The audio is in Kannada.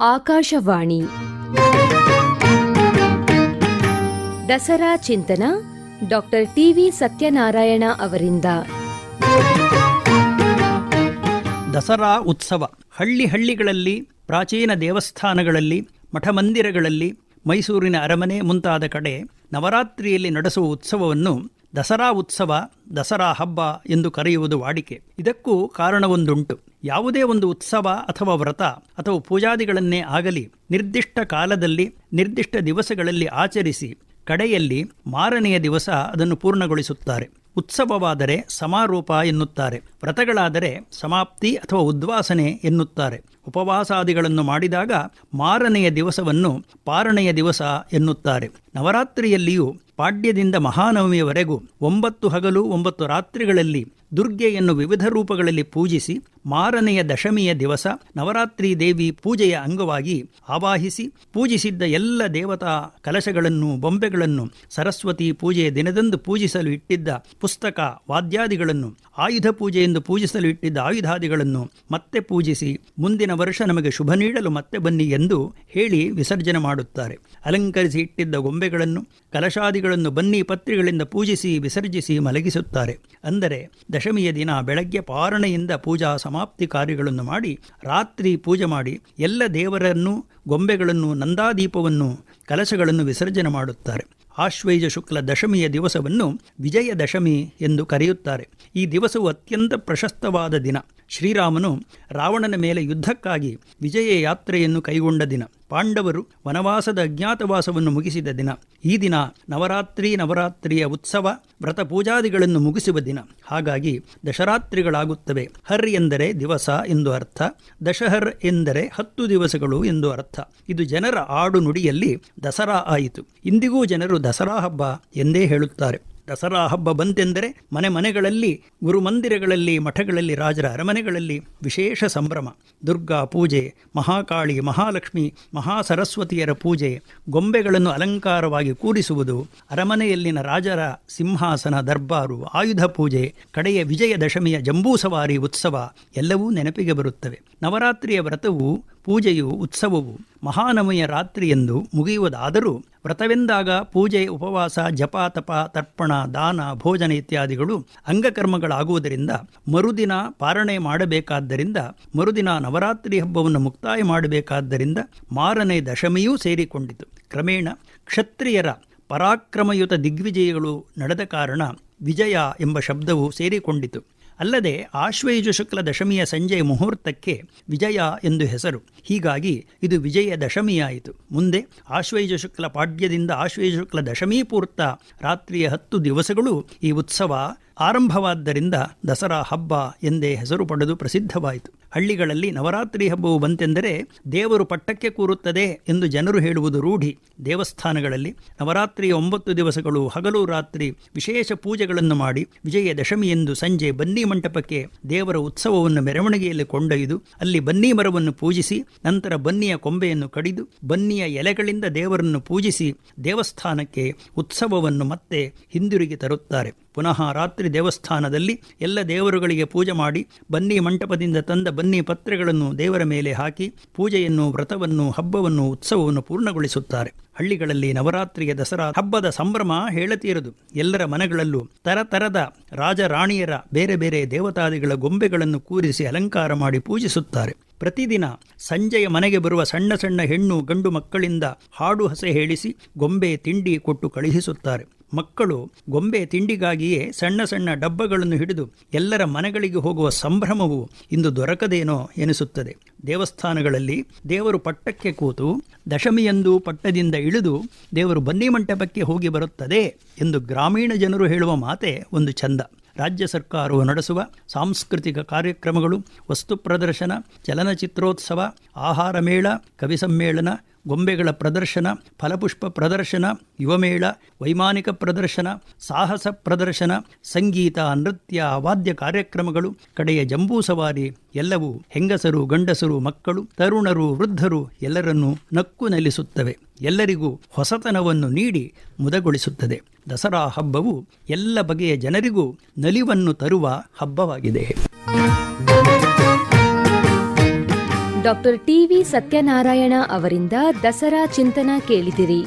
ಆಕಾಶವಾಣಿ. ದಸರಾ ಚಿಂತನ ಡಾಕ್ಟರ್ ಟಿವಿ ಸತ್ಯನಾರಾಯಣ ಅವರಿಂದ. ದಸರಾ ಉತ್ಸವ ಹಳ್ಳಿ ಹಳ್ಳಿಗಳಲ್ಲಿ, ಪ್ರಾಚೀನ ದೇವಸ್ಥಾನಗಳಲ್ಲಿ, ಮಠಮಂದಿರಗಳಲ್ಲಿ, ಮೈಸೂರಿನ ಅರಮನೆ ಮುಂತಾದ ಕಡೆ ನವರಾತ್ರಿಯಲ್ಲಿ ನಡೆಸುವ ಉತ್ಸವವನ್ನು ದಸರಾ ಉತ್ಸವ, ದಸರಾ ಹಬ್ಬ ಎಂದು ಕರೆಯುವುದು ವಾಡಿಕೆ. ಇದಕ್ಕೂ ಕಾರಣವೊಂದುಂಟು. ಯಾವುದೇ ಒಂದು ಉತ್ಸವ ಅಥವಾ ವ್ರತ ಅಥವಾ ಪೂಜಾದಿಗಳನ್ನೇ ಆಗಲಿ ನಿರ್ದಿಷ್ಟ ಕಾಲದಲ್ಲಿ, ನಿರ್ದಿಷ್ಟ ದಿವಸಗಳಲ್ಲಿ ಆಚರಿಸಿ, ಕಡೆಯಲ್ಲಿ ಮಾರನೆಯ ದಿವಸ ಅದನ್ನು ಪೂರ್ಣಗೊಳಿಸುತ್ತಾರೆ. ಉತ್ಸವವಾದರೆ ಸಮಾರೋಪ ಎನ್ನುತ್ತಾರೆ. ವ್ರತಗಳಾದರೆ ಸಮಾಪ್ತಿ ಅಥವಾ ಉದ್ವಾಸನೆ ಎನ್ನುತ್ತಾರೆ. ಉಪವಾಸಾದಿಗಳನ್ನು ಮಾಡಿದಾಗ ಮಾರನೆಯ ದಿವಸವನ್ನು ಪಾರಣೆಯ ದಿವಸ ಎನ್ನುತ್ತಾರೆ. ನವರಾತ್ರಿಯಲ್ಲಿಯೂ ಪಾಡ್ಯದಿಂದ ಮಹಾನವಮಿಯವರೆಗೂ ಒಂಬತ್ತು ಹಗಲು ಒಂಬತ್ತು ರಾತ್ರಿಗಳಲ್ಲಿ ದುರ್ಗೆಯನ್ನು ವಿವಿಧ ರೂಪಗಳಲ್ಲಿ ಪೂಜಿಸಿ ಮಾರನೆಯ ದಶಮಿಯ ದಿವಸ ನವರಾತ್ರಿ ದೇವಿ ಪೂಜೆಯ ಅಂಗವಾಗಿ ಆವಾಹಿಸಿ ಪೂಜಿಸಿದ್ದ ಎಲ್ಲ ದೇವತಾ ಕಲಶಗಳನ್ನು, ಬೊಂಬೆಗಳನ್ನು, ಸರಸ್ವತಿ ಪೂಜೆಯ ದಿನದಂದು ಪೂಜಿಸಲು ಇಟ್ಟಿದ್ದ ಪುಸ್ತಕ ವಾದ್ಯಾದಿಗಳನ್ನು, ಆಯುಧ ಪೂಜೆಯೆಂದು ಪೂಜಿಸಲು ಇಟ್ಟಿದ್ದ ಆಯುಧಾದಿಗಳನ್ನು ಮತ್ತೆ ಪೂಜಿಸಿ ಮುಂದಿನ ವರ್ಷ ನಮಗೆ ಶುಭ ನೀಡಲು ಮತ್ತೆ ಬನ್ನಿ ಎಂದು ಹೇಳಿ ವಿಸರ್ಜನೆ ಮಾಡುತ್ತಾರೆ. ಅಲಂಕರಿಸಿ ಇಟ್ಟಿದ್ದ ಗೊಂಬೆಗಳನ್ನು, ಕಲಶಾದಿಗಳನ್ನು ಬನ್ನಿ ಪತ್ರಿಗಳಿಂದ ಪೂಜಿಸಿ ವಿಸರ್ಜಿಸಿ ಮಲಗಿಸುತ್ತಾರೆ. ಅಂದರೆ ದಶಮಿಯ ದಿನ ಬೆಳಗ್ಗೆ ಪಾರಣೆಯಿಂದ ಪೂಜಾ ಸಮಾಪ್ತಿ ಕಾರ್ಯಗಳನ್ನು ಮಾಡಿ, ರಾತ್ರಿ ಪೂಜೆ ಮಾಡಿ ಎಲ್ಲ ದೇವರನ್ನು, ಗೊಂಬೆಗಳನ್ನು, ನಂದಾದೀಪವನ್ನು, ಕಲಶಗಳನ್ನು ವಿಸರ್ಜನೆ ಮಾಡುತ್ತಾರೆ. ಆಶ್ವೈಜ ಶುಕ್ಲ ದಶಮಿಯ ದಿವಸವನ್ನು ವಿಜಯದಶಮಿ ಎಂದು ಕರೆಯುತ್ತಾರೆ. ಈ ದಿವಸವು ಅತ್ಯಂತ ಪ್ರಶಸ್ತವಾದ ದಿನ. ಶ್ರೀರಾಮನು ರಾವಣನ ಮೇಲೆ ಯುದ್ಧಕ್ಕಾಗಿ ವಿಜಯ ಯಾತ್ರೆಯನ್ನು ಕೈಗೊಂಡ ದಿನ. ಪಾಂಡವರು ವನವಾಸದ ಅಜ್ಞಾತವಾಸವನ್ನು ಮುಗಿಸಿದ ದಿನ. ಈ ದಿನ ನವರಾತ್ರಿ ನವರಾತ್ರಿಯ ಉತ್ಸವ, ವ್ರತ ಪೂಜಾದಿಗಳನ್ನು ಮುಗಿಸುವ ದಿನ. ಹಾಗಾಗಿ ದಶರಾತ್ರಿಗಳಾಗುತ್ತವೆ. ಹರ್ ಎಂದರೆ ದಿವಸ ಎಂದು ಅರ್ಥ. ದಶಹರ್ ಎಂದರೆ ಹತ್ತು ದಿವಸಗಳು ಎಂದು ಅರ್ಥ. ಇದು ಜನರ ಆಡು ನುಡಿಯಲ್ಲಿ ದಸರಾ ಆಯಿತು. ಇಂದಿಗೂ ಜನರು ದಸರಾ ಹಬ್ಬ ಎಂದೇ ಹೇಳುತ್ತಾರೆ. ದಸರಾ ಹಬ್ಬ ಬಂತೆಂದರೆ ಮನೆ ಮನೆಗಳಲ್ಲಿ, ಗುರುಮಂದಿರಗಳಲ್ಲಿ, ಮಠಗಳಲ್ಲಿ, ರಾಜರ ಅರಮನೆಗಳಲ್ಲಿ ವಿಶೇಷ ಸಂಭ್ರಮ. ದುರ್ಗಾ ಪೂಜೆ, ಮಹಾಕಾಳಿ, ಮಹಾಲಕ್ಷ್ಮಿ, ಮಹಾಸರಸ್ವತಿಯರ ಪೂಜೆ, ಗೊಂಬೆಗಳನ್ನು ಅಲಂಕಾರವಾಗಿ ಕೂರಿಸುವುದು ಅರಮನೆಯಲ್ಲಿನ ರಾಜರ ಸಿಂಹಾಸನ, ದರ್ಬಾರು, ಆಯುಧ ಪೂಜೆ, ಕಡೆಯ ವಿಜಯದಶಮಿಯ ಜಂಬೂಸವಾರಿ ಉತ್ಸವ ಎಲ್ಲವೂ ನೆನಪಿಗೆ ಬರುತ್ತವೆ. ನವರಾತ್ರಿಯ ವ್ರತವು ಪೂಜೆಯು ಉತ್ಸವವು ಮಹಾನವಮಿಯ ರಾತ್ರಿಯೆಂದು ಮುಗಿಯುವುದಾದರೂ ವ್ರತವೆಂದಾಗ ಪೂಜೆ, ಉಪವಾಸ ಜಪ ತಪ ತರ್ಪಣ, ದಾನ, ಭೋಜನ ಇತ್ಯಾದಿಗಳು ಅಂಗಕರ್ಮಗಳಾಗುವುದರಿಂದ ಮರುದಿನ ಪಾರಣೆ ಮಾಡಬೇಕಾದ್ದರಿಂದ, ಮರುದಿನ ನವರಾತ್ರಿ ಹಬ್ಬವನ್ನು ಮುಕ್ತಾಯ ಮಾಡಬೇಕಾದ್ದರಿಂದ ಮಾರನೇ ದಶಮಿಯೂ ಸೇರಿಕೊಂಡಿತು. ಕ್ರಮೇಣ ಕ್ಷತ್ರಿಯರ ಪರಾಕ್ರಮಯುತ ದಿಗ್ವಿಜಯಗಳು ನಡೆದ ಕಾರಣ ವಿಜಯ ಎಂಬ ಶಬ್ದವು ಸೇರಿಕೊಂಡಿತು. ಅಲ್ಲದೆ ಆಶ್ವಯುಜ ಶುಕ್ಲ ದಶಮಿಯ ಸಂಜೆ ಮುಹೂರ್ತಕ್ಕೆ ವಿಜಯ ಎಂದು ಹೆಸರು. ಹೀಗಾಗಿ ಇದು ವಿಜಯ ದಶಮಿಯಾಯಿತು ಮುಂದೆ ಆಶ್ವಯುಜ ಶುಕ್ಲ ಪಾಡ್ಯದಿಂದ ಆಶ್ವಯುಜ ಶುಕ್ಲ ದಶಮಿ ಪೂರ್ತ ರಾತ್ರಿಯ ಹತ್ತು ದಿವಸಗಳು ಈ ಉತ್ಸವ ಆರಂಭವಾದ್ದರಿಂದ ದಸರಾ ಹಬ್ಬ ಎಂದೇ ಹೆಸರು ಪಡೆದು ಪ್ರಸಿದ್ಧವಾಯಿತು. ಹಳ್ಳಿಗಳಲ್ಲಿ ನವರಾತ್ರಿ ಹಬ್ಬವು ಬಂತೆಂದರೆ ದೇವರು ಪಟ್ಟಕ್ಕೆ ಕೂರುತ್ತದೆ ಎಂದು ಜನರು ಹೇಳುವುದು ರೂಢಿ. ದೇವಸ್ಥಾನಗಳಲ್ಲಿ ನವರಾತ್ರಿಯ ಒಂಬತ್ತು ದಿವಸಗಳು ಹಗಲು ರಾತ್ರಿ ವಿಶೇಷ ಪೂಜೆಗಳನ್ನು ಮಾಡಿ ವಿಜಯದಶಮಿ ಎಂದು ಸಂಜೆ ಬನ್ನಿ ಮಂಟಪಕ್ಕೆ ದೇವರ ಉತ್ಸವವನ್ನು ಮೆರವಣಿಗೆಯಲ್ಲಿ ಕೊಂಡೊಯ್ದು ಅಲ್ಲಿ ಬನ್ನಿ ಮರವನ್ನು ಪೂಜಿಸಿ, ನಂತರ ಬನ್ನಿಯ ಕೊಂಬೆಯನ್ನು ಕಡಿದು ಬನ್ನಿಯ ಎಲೆಗಳಿಂದ ದೇವರನ್ನು ಪೂಜಿಸಿ ದೇವಸ್ಥಾನಕ್ಕೆ ಉತ್ಸವವನ್ನು ಮತ್ತೆ ಹಿಂದಿರುಗಿ ತರುತ್ತಾರೆ. ಪುನಃ ರಾತ್ರಿ ದೇವಸ್ಥಾನದಲ್ಲಿ ಎಲ್ಲ ದೇವರುಗಳಿಗೆ ಪೂಜೆ ಮಾಡಿ ಬನ್ನಿ ಮಂಟಪದಿಂದ ತಂದ ಬನ್ನಿ ಪತ್ರೆಗಳನ್ನು ದೇವರ ಮೇಲೆ ಹಾಕಿ ಪೂಜೆಯನ್ನು, ವ್ರತವನ್ನು, ಹಬ್ಬವನ್ನು, ಉತ್ಸವವನ್ನು ಪೂರ್ಣಗೊಳಿಸುತ್ತಾರೆ. ಹಳ್ಳಿಗಳಲ್ಲಿ ನವರಾತ್ರಿಯ ದಸರಾ ಹಬ್ಬದ ಸಂಭ್ರಮ ಹೇಳತೀರದು. ಎಲ್ಲರ ಮನೆಗಳಲ್ಲೂ ತರತರದ ರಾಜರಾಣಿಯರ ಬೇರೆ ಬೇರೆ ದೇವತಾದಿಗಳ ಗೊಂಬೆಗಳನ್ನು ಕೂರಿಸಿ ಅಲಂಕಾರ ಮಾಡಿ ಪೂಜಿಸುತ್ತಾರೆ. ಪ್ರತಿದಿನ ಸಂಜೆಯ ಮನೆಗೆ ಬರುವ ಸಣ್ಣ ಸಣ್ಣ ಹೆಣ್ಣು ಗಂಡು ಮಕ್ಕಳಿಂದ ಹಾಡು ಹಸೆ ಹೇಳಿಸಿ ಗೊಂಬೆ, ತಿಂಡಿ, ಕೊಟ್ಟು ಕಳುಹಿಸುತ್ತಾರೆ. ಮಕ್ಕಳು ಗೊಂಬೆ ತಿಂಡಿಗಾಗಿಯೇ ಸಣ್ಣ ಸಣ್ಣ ಡಬ್ಬಗಳನ್ನು ಹಿಡಿದು ಎಲ್ಲರ ಮನೆಗಳಿಗೆ ಹೋಗುವ ಸಂಭ್ರಮವು ಇಂದು ದೊರಕದೇನೋ ಎನಿಸುತ್ತದೆ. ದೇವಸ್ಥಾನಗಳಲ್ಲಿ ದೇವರು ಪಟ್ಟಕ್ಕೆ ಕೂತು ದಶಮಿಯಂದು ಪಟ್ಟದಿಂದ ಇಳಿದು ದೇವರು ಬನ್ನಿ ಮಂಟಪಕ್ಕೆ ಹೋಗಿ ಬರುತ್ತದೆ ಎಂದು ಗ್ರಾಮೀಣ ಜನರು ಹೇಳುವ ಮಾತೆ ಒಂದು ಚಂದ ರಾಜ್ಯ ಸರ್ಕಾರವು ನಡೆಸುವ ಸಾಂಸ್ಕೃತಿಕ ಕಾರ್ಯಕ್ರಮಗಳು, ವಸ್ತು ಪ್ರದರ್ಶನ, ಚಲನಚಿತ್ರೋತ್ಸವ, ಆಹಾರ ಮೇಳ, ಕವಿ ಸಮ್ಮೇಳನ, ಗೊಂಬೆಗಳ ಪ್ರದರ್ಶನ, ಫಲಪುಷ್ಪ ಪ್ರದರ್ಶನ ಯುವಮೇಳ ವೈಮಾನಿಕ ಪ್ರದರ್ಶನ, ಸಾಹಸ ಪ್ರದರ್ಶನ, ಸಂಗೀತ, ನೃತ್ಯ, ವಾದ್ಯ ಕಾರ್ಯಕ್ರಮಗಳು, ಕಡೆಯ ಜಂಬೂ ಸವಾರಿ, ಎಲ್ಲವೂ ಹೆಂಗಸರು, ಗಂಡಸರು, ಮಕ್ಕಳು, ತರುಣರು, ವೃದ್ಧರು ಎಲ್ಲರನ್ನೂ ನಕ್ಕು ನಲ್ಲಿಸುತ್ತವೆ ಎಲ್ಲರಿಗೂ ಹೊಸತನವನ್ನು ನೀಡಿ ಮುದಗೊಳಿಸುತ್ತದೆ. ದಸರಾ ಹಬ್ಬವು ಎಲ್ಲ ಬಗೆಯ ಜನರಿಗೂ ನಲಿವನ್ನು ತರುವ ಹಬ್ಬವಾಗಿದೆ. ಡಾಕ್ಟರ್ ಟಿವಿ ಸತ್ಯನಾರಾಯಣ ಅವರಿಂದ ದಸರಾ ಚಿಂತನ ಕೇಳಿದಿರಿ.